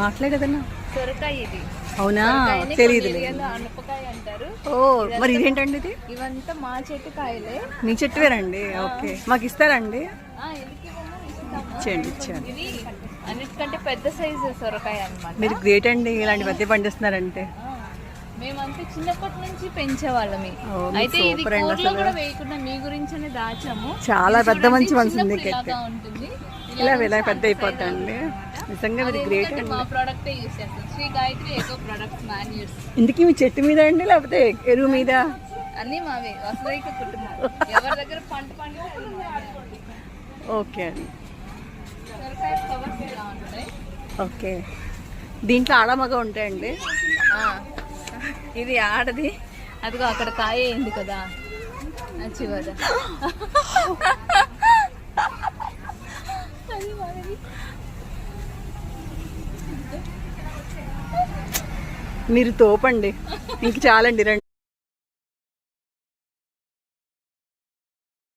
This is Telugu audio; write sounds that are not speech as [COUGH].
మాటలే కదన్నా? సొరకాయ ఇది. అవునా? తెలియదు అనపకాయ అంటారు. ఓ మరి ఇదేంటండి ఇది? ఇవంతా మా చెట్టు కాయలే. మీ చెట్టువేరండి ఓకే. మాకు ఇస్తారండి. ఇచ్చేయండి ఇచ్చేయండి. అన్నిటికంటే పెద్ద సైజు సొరకాయ అన్నమాట. మీరు గ్రేట్ అండి ఇలాంటి మధ్య పండిస్తున్నారంటే. మేమంతా చిన్నప్పటి నుంచి పెంచేవాళ్ళమే. అయితే ఇది. కూడా వేయకుండా మీ గురించనే దాచాము. చాలా పెద్ద మంచి మనసు ఉంటుంది. ఇలా ఇలా పెద్ద అన్నమాట. నిజంగా మీరు అది గ్రేట్ అండి. మా ప్రోడక్టే యూస్ చేస్తాం. Shri Gayatri eco products manures ఇందుకు మీ చెట్టు మీద అండి లేకపోతే ఎరువు మీద? అన్ని మావే వసదైక కుటుంబం. ఎవరి దగ్గర పంట పండితే. ఓకే అండి. ఓకే. దీంట్లో ఆడమగ ఉంటాయండి? ఇది ఆడది. అదిగో అక్కడ కాయ అయింది కదా. చివర [LAUGHS] అది మనది. మీరు తోపండి. ఇంక చాలండి రండి.